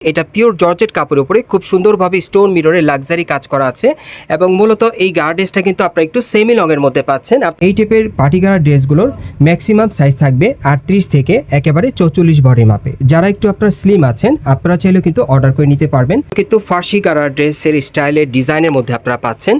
এটা pure georgette কাপড়ের উপরে খুব সুন্দরভাবে স্টোন মিররে লাক্সারি কাজ করা আছে এবং মূলত এই গার্ডেসটা কিন্তু আপনারা একটু সেমি লংয়ের মধ্যে পাচ্ছেন। এই টাইপের পাটিগারা ড্রেসগুলোর ম্যাক্সিমাম সাইজ থাকবে আটত্রিশ থেকে একেবারে চৌচল্লিশ বডি মাপে যারা একটু আপনার স্লিম আছেন, আপনারা চাইলেও কিন্তু অর্ডার করে নিতে পারবেন। কিন্তু ফার্সি গারার ড্রেসের স্টাইলের ডিজাইনের মধ্যে আপনারা পাচ্ছেন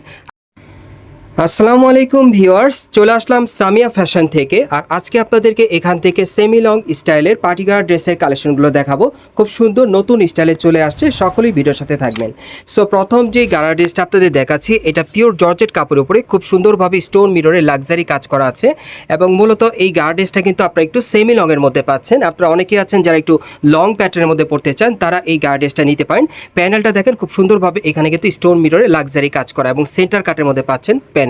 আসসালামু আলাইকুম ভিউয়ার্স, চলে আসলাম সামিয়া ফ্যাশন থেকে। আর আজকে আপনাদেরকে এখান থেকে সেমি লং স্টাইলের পার্টিগার ড্রেসের কালেকশনগুলো দেখাবো। খুব সুন্দর নতুন স্টাইলে চলে আসছে, সকলেই ভিডিওর সাথে থাকবেন। সো প্রথম যে গারা ড্রেসটা আপনাদের দেখাচ্ছি, এটা পিওর জর্জেট কাপড়ের উপরে, খুব সুন্দরভাবে স্টোন মিররে লাক্সারি কাজ করা আছে। এবং মূলত এই গারা ড্রেসটা কিন্তু আপনারা একটু সেমি লংয়ের মধ্যে পাচ্ছেন। আপনারা অনেকেই আছেন যারা একটু লং প্যাটার্নের মধ্যে পড়তে চান, তারা এই গারা ড্রেসটা নিতে পারেন। প্যানেলটা দেখেন, খুব সুন্দরভাবে এখানে কিন্তু স্টোন মিররে লাক্সারি কাজ করা এবং সেন্টার কাটের মধ্যে পাচ্ছেন প্যানেলে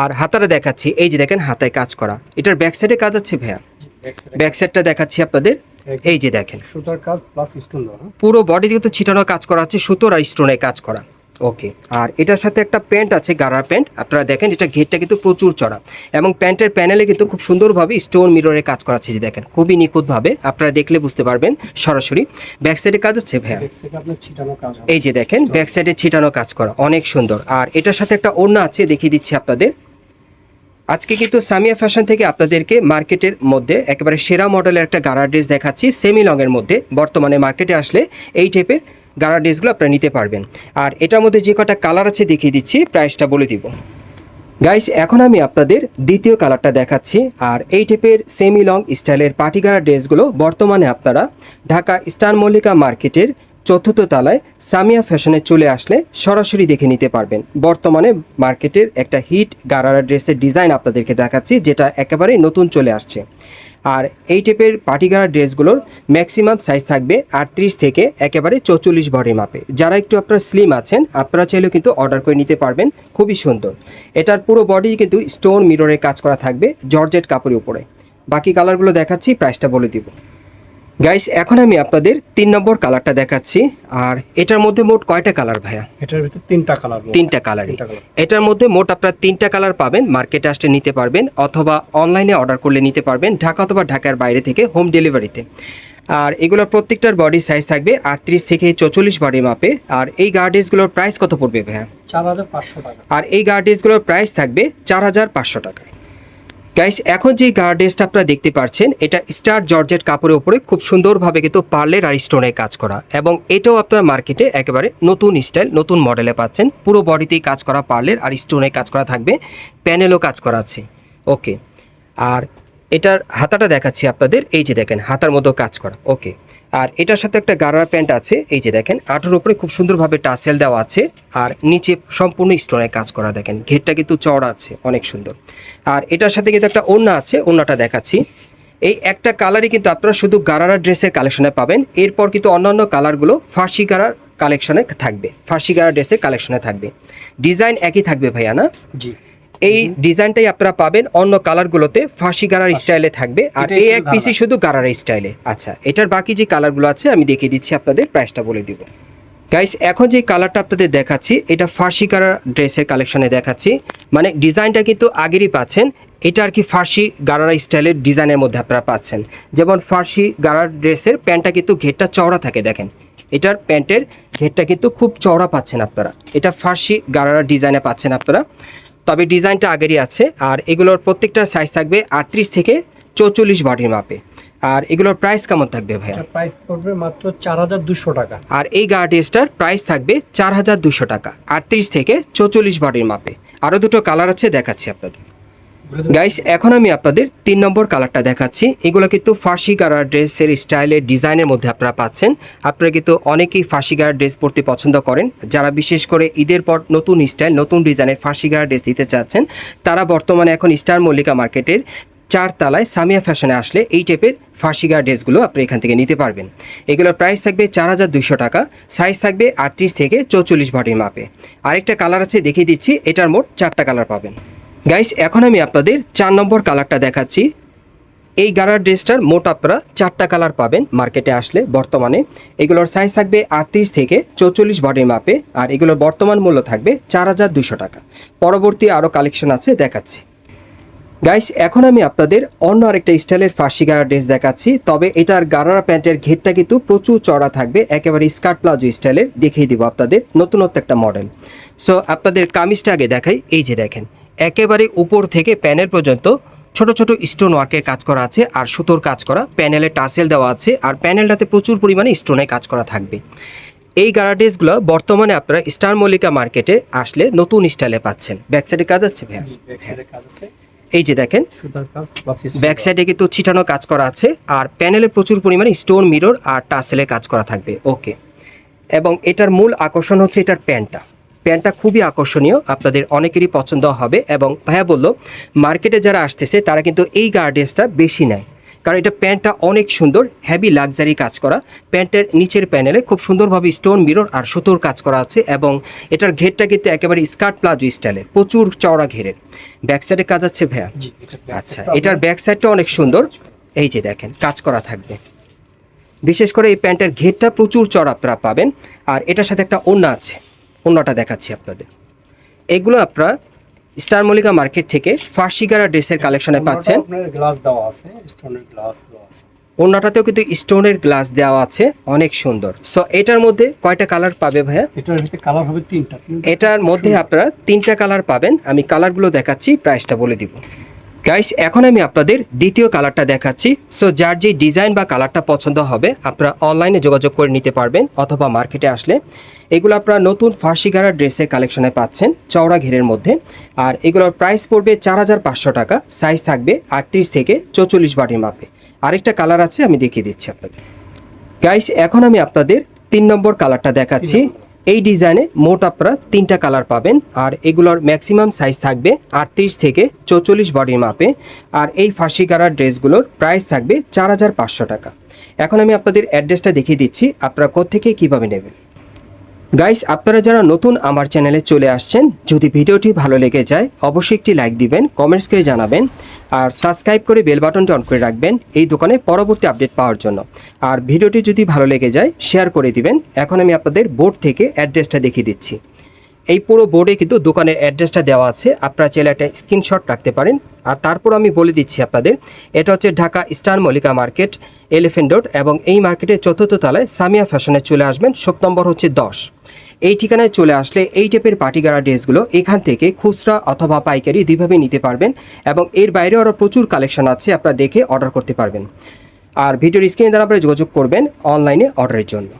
আর হাতারে দেখাচ্ছি এই যে দেখেন হাতায় কাজ করা। এটার ব্যাক সাইডে কাজ আছে ভাইয়া? ব্যাক সাইডটা দেখাচ্ছি আপনাদের। এই যে দেখেন। সুতার কাজ প্লাস স্টোন হ্যাঁ? পুরো বডি তো ছিটানো কাজ করা আছে সুতোর আর স্টোনে কাজ করা। ওকে আর এটার সাথে একটা প্যান্ট আছে গারার প্যান্ট। আপনারা দেখেন এটা ঘেরটা কিন্তু প্রচুর চড়া। এবং প্যান্টের প্যানেলে কিন্তু খুব সুন্দরভাবে স্টোন মিররে কাজ করা আছে যে দেখেন খুবই নিখুঁতভাবে। আপনারা দেখলে বুঝতে পারবেন সরাসরি। ব্যাক সাইডে কাজ হচ্ছে ভাইয়া? এই যে দেখেন ব্যাক সাইডে ছিটানো কাজ করা অনেক সুন্দর। আর এটার সাথে একটা ওড়না আছে দেখিয়ে দিচ্ছি আপনাদের। আজকে কিন্তু সামিয়া ফ্যাশন থেকে আপনাদেরকে মার্কেটের মধ্যে একেবারে সেরা মডেলের একটা গারা ড্রেস দেখাচ্ছি সেমি লংয়ের মধ্যে। বর্তমানে মার্কেটে আসলে এই টাইপের গারা ড্রেসগুলো আপনারা নিতে পারবেন। আর এটার মধ্যে যে কটা কালার আছে দেখিয়ে দিচ্ছি প্রাইসটা বলে দিব। গাইস এখন আমি আপনাদের দ্বিতীয় কালারটা দেখাচ্ছি। আর এই টাইপের সেমি লং স্টাইলের পার্টিগারা ড্রেসগুলো বর্তমানে আপনারা ঢাকা স্টার মল্লিকা মার্কেটের চতুর্থ তলায় সামিয়া ফ্যাশনে চলে আসলে সরাসরি দেখে নিতে পারবেন। বর্তমানে মার্কেটের একটা হিট গারারা ড্রেসের ডিজাইন আপনাদেরকে দেখাচ্ছি, যেটা একেবারেই নতুন চলে আসছে। আর এই টাইপের পাটিগারা ড্রেসগুলোর ম্যাক্সিমাম সাইজ থাকবে আটত্রিশ থেকে একেবারে চৌচল্লিশ বডি মাপে। যারা একটু আপনার স্লিম আছেন, আপনারা চাইলেও কিন্তু অর্ডার করে নিতে পারবেন। খুবই সুন্দর। এটার পুরো বডি কিন্তু স্টোন মিররের কাজ করা থাকবে, জর্জেট কাপড়ের উপরে। বাকি কালারগুলো দেখাচ্ছি প্রাইসটা বলে দিব। গাইস এখন আমি আপনাদের তিন নম্বর কালারটা দেখাচ্ছি আর এটার মধ্যে মোট কয়টা কালার ভাইয়া? এটার ভিতরে তিনটা কালার তিনটা কালারই এটার মধ্যে মোট আপনারা তিনটা কালার পাবেন মার্কেটে আসলে নিতে পারবেন অথবা অনলাইনে অর্ডার করলে নিতে পারবেন ঢাকা অথবা ঢাকার বাইরে থেকে হোম ডেলিভারিতে আর এগুলোর প্রত্যেকটার বডি সাইজ থাকবে আটত্রিশ থেকে চৌচল্লিশ বডি মাপে আর এই গার্ডেসগুলোর প্রাইস কত পড়বে ভাইয়া? চার হাজার পাঁচশো টাকা। আর এই গার্ডেসগুলোর প্রাইস থাকবে চার হাজার পাঁচশো টাকা গাইস এখন যে গার্ডেসটা আপনারা দেখতে পাচ্ছেন এটা স্টার জর্জেট কাপড়ের উপরে খুব সুন্দরভাবে কিন্তু পার্লের আর স্টোনের কাজ করা। এবং এটাও আপনার মার্কেটে একেবারে নতুন স্টাইল নতুন মডেলে পাচ্ছেন। পুরো বডিতেই কাজ করা পার্লের আর স্টোনের কাজ করা থাকবে। প্যানেলও কাজ করা আছে। ওকে আর এটার হাতাটা দেখাচ্ছি আপনাদের। এই যে দেখেন, হাতার মতো কাজ করা। ওকে আর এটার সাথে একটা গারার প্যান্ট আছে, এই যে দেখেন, আটোর উপরে খুব সুন্দরভাবে টাসেল দেওয়া আছে, আর নিচে সম্পূর্ণ স্টোনের কাজ করা, দেখেন, ঘেরটা কিন্তু চওড়া আছে, অনেক সুন্দর। আর এটার সাথে কিন্তু একটা ওড়না আছে, ওড়নাটা দেখাচ্ছি। এই একটা কালারই কিন্তু আপনারা শুধু গারারা ড্রেসের কালেকশনে পাবেন, এরপর কিন্তু অন্যান্য কালারগুলো ফার্সি গারার কালেকশনে থাকবে, ফার্সি গারা ড্রেসের কালেকশনে থাকবে। ডিজাইন একই থাকবে ভাইয়া, না? জি। এই ডিজাইনটাই আপনারা পাবেন অন্য কালারগুলোতে ফাঁসি গারার স্টাইলে থাকবে। আর এই এক পিসি শুধু গারার স্টাইলে। আচ্ছা এটার বাকি যে কালারগুলো আছে আমি দেখিয়ে দিচ্ছি আপনাদের প্রাইসটা বলে দিব। গাইস এখন যে কালারটা আপনাদের দেখাচ্ছি এটা ফার্সি গারার ড্রেসের কালেকশনে দেখাচ্ছি। মানে ডিজাইনটা কিন্তু আগেরই পাচ্ছেন এটা আর কি ফার্সি গারারা স্টাইলের ডিজাইনের মধ্যে আপনারা পাচ্ছেন। যেমন ফার্সি গারার ড্রেসের প্যান্টটা কিন্তু ঘেরটা চওড়া থাকে দেখেন। এটার প্যান্টের ঘেরটা কিন্তু খুব চওড়া পাচ্ছেন আপনারা। এটা ফার্সি গারারা ডিজাইনে পাচ্ছেন আপনারা। তবে ডিজাইনটা আগেরই আছে আর এগুলোর প্রত্যেকটা সাইজ থাকবে আটত্রিশ থেকে চৌচল্লিশ বডির মাপে। আর এগুলোর প্রাইস কেমন থাকবে ভাইয়া? এটার প্রাইস পড়বে মাত্র চার হাজার দুশো টাকা। আর এই গার্ডেসটার প্রাইস থাকবে চার হাজার দুশো টাকা আটত্রিশ থেকে চৌচল্লিশ বডির মাপে। আরও দুটো কালার আছে দেখাচ্ছি আপনাদের। গাইস এখন আমি আপনাদের তিন নম্বর কালারটা দেখাচ্ছি। এগুলো কিন্তু ফার্সি গারার ড্রেসের স্টাইলের ডিজাইনের মধ্যে আপনারা পাচ্ছেন। আপনারা কিন্তু অনেকেই ফার্সি গারার ড্রেস পরতে পছন্দ করেন। যারা বিশেষ করে ঈদের পর নতুন স্টাইল, নতুন ডিজাইনের ফার্সি গারার ড্রেস দিতে চাচ্ছেন, তারা বর্তমানে এখন স্টার মল্লিকা মার্কেটের চার তালায় সামিয়া ফ্যাশনে আসলে এই টাইপের ফার্সি গার ড্রেসগুলো আপনি এখান থেকে নিতে পারবেন। এগুলোর প্রাইস থাকবে চার হাজার দুশো টাকা সাইজ থাকবে আটত্রিশ থেকে চৌচল্লিশ বডির মাপে। আরেকটা কালার আছে, দেখিয়ে দিচ্ছি, এটার মোট চারটা কালার পাবেন। গাইস এখন আমি আপনাদের চার নম্বর কালারটা দেখাচ্ছি। এই গারার ড্রেসটার মোট আপনারা চারটা কালার পাবেন মার্কেটে আসলে বর্তমানে। এগুলোর সাইজ থাকবে আটত্রিশ থেকে চৌচল্লিশ বডির মাপে আর এগুলোর বর্তমান মূল্য থাকবে চার হাজার দুশো টাকা। পরবর্তী আরও কালেকশন আছে, দেখাচ্ছি। গাইস এখন আমি আপনাদের অন্য আরেকটা স্টাইলের ফার্সি গাড়া ড্রেস দেখাচ্ছি, তবে এটার গারারা প্যান্টের ঘেরটা কিন্তু প্রচুর চড়া থাকবে একেবারে স্কার্ট প্লাজো স্টাইলের, দেখিয়ে দিব আপনাদের নতুনত্ব একটা মডেল সো আপনাদের কামিজটা আগে দেখাই, এই যে দেখেন একেবারে উপর থেকে প্যানেল পর্যন্ত ছোট ছোট স্টোন ওয়ার্কের কাজ করা আছে আর সুতোর কাজ করা প্যানেলে টাসেল দেওয়া আছে আর প্যানেলটাতে প্রচুর পরিমাণে স্টোনের কাজ করা থাকবে। এই গাড়া ড্রেসগুলো বর্তমানে আপনারা স্টার মল্লিকা মার্কেটে আসলে নতুন স্টাইলে পাচ্ছেন। ব্যাক সাইডে কাজ আছে ভাইয়া? এই যে দেখেন ব্যাক সাইডে কিন্তু ছিটানো কাজ করা আছে আর প্যানেলে প্রচুর পরিমাণে স্টোন মিরর আর টাসেলে কাজ করা থাকবে। ওকে এবং এটার মূল আকর্ষণ হচ্ছে এটার প্যান্টটা। প্যান্টটা খুবই আকর্ষণীয় আপনাদের অনেকেরই পছন্দ হবে এবং ভাইয়া বলল মার্কেটে যারা আসতেছে তারা কিন্তু এই গার্ডেন্সটা বেশি নেয়। কারণ এটা প্যান্টটা অনেক সুন্দর হেভি লাক্সারি কাজ করা। প্যান্টের নিচের প্যানেলে খুব সুন্দরভাবে স্টোন মিরর আর সুতোর কাজ করা আছে এবং এটার ঘেরটা কিন্তু একেবারে স্কার্ট প্লাজো স্টাইলের প্রচুর চওড়া ঘেরের। ব্যাক সাইডে কাজ আছে ভাইয়া? আচ্ছা এটার ব্যাক সাইডটা অনেক সুন্দর। এই যে দেখেন কাজ করা থাকবে। বিশেষ করে এই প্যান্টের ঘেরটা প্রচুর চড়া আপনারা পাবেন। আর এটার সাথে একটা ওড়না আছে। ওড়নাটা দেখাচ্ছি আপনাদের। এগুলো আপনারা স্টার মলিকা মার্কেট থেকে ফার্সি গারা ড্রেসের কালেকশনে পাচ্ছেন। আপনার গ্লাস দেওয়া আছে স্টোনের গ্লাস দেওয়া আছে। ওড়নাটাতেও কিন্তু স্টোনের গ্লাস দেওয়া আছে অনেক সুন্দর। সো এটার মধ্যে কয়টা কালার পাবে ভাইয়া? এটার ভিতরে কালার হবে তিনটা তিনটা। এটার মধ্যে আপনারা তিনটা কালার পাবেন। আমি কালারগুলো দেখাচ্ছি প্রাইসটা বলে দিব। গাইস এখন আমি আপনাদের দ্বিতীয় কালারটা দেখাচ্ছি। সো যার যে ডিজাইন বা কালারটা পছন্দ হবে, আপনারা অনলাইনে যোগাযোগ করে নিতে পারবেন অথবা মার্কেটে আসলে। এগুলো আপনারা নতুন ফার্সি গাড়ার ড্রেসের কালেকশনে পাচ্ছেন, চওড়া ঘেরের মধ্যে। আর এগুলোর প্রাইস পড়বে চার হাজার পাঁচশো টাকা সাইজ থাকবে আটত্রিশ থেকে চৌচল্লিশ বাটির মাপে। আরেকটা কালার আছে, আমি দেখিয়ে দিচ্ছি আপনাদের। গাইস এখন আমি আপনাদের তিন নম্বর কালারটা দেখাচ্ছি। এই ডিজাইনে মোট আপনারা তিনটা কালার পাবেন, আর এগুলোর ম্যাক্সিমাম সাইজ থাকবে আটত্রিশ থেকে চৌচল্লিশ বডির মাপে, আর এই ফাঁসি গাড়ার ড্রেসগুলোর প্রাইস থাকবে চার হাজার পাঁচশো টাকা। এখন আমি আপনাদের অ্যাড্রেসটা দেখিয়ে দিচ্ছি, আপনারা কোত্থেকে কীভাবে নেবেন। গাইস আপনারা যারা নতুন আমার চ্যানেলে চলে আসছেন, যদি ভিডিওটি ভালো লেগে যায়, অবশ্যই একটি লাইক দিবেন কমেন্টস করে জানাবেন আর সাবস্ক্রাইব করে বেল বাটনটি অন করে রাখবেন এই দোকানে পরবর্তী আপডেট পাওয়ার জন্য। আর ভিডিওটি যদি ভালো লেগে যায় শেয়ার করে দিবেন। এখন আমি আপনাদের বোর্ড থেকে অ্যাড্রেসটা দেখিয়ে দিচ্ছি। এই পুরো বোর্ডে কিন্তু দোকানের অ্যাড্রেসটা দেওয়া আছে। আপনারা চাইলে একটা স্ক্রিনশট রাখতে পারেন। আর তারপর আমি বলে দিচ্ছি আপনাদের, এটা হচ্ছে Dhaka star Mallika market, elephant road, এবং এই মার্কেটের চতুর্থ তলায় সামিয়া ফ্যাশনে চলে আসবেন, শপ নম্বর হচ্ছে দশ। এই ঠিকানায় চলে আসলে এই টাইপের পার্টিগারা ড্রেসগুলো এখান থেকে খুচরা অথবা পাইকারি দুইভাবে নিতে পারবেন, এবং এর বাইরেও আরও প্রচুর কালেকশন আছে আপনারা দেখে অর্ডার করতে পারবেন। আর ভিডিওর স্ক্রিনে দ্বারা আপনারা যোগাযোগ করবেন, অনলাইনে অর্ডারের জন্য।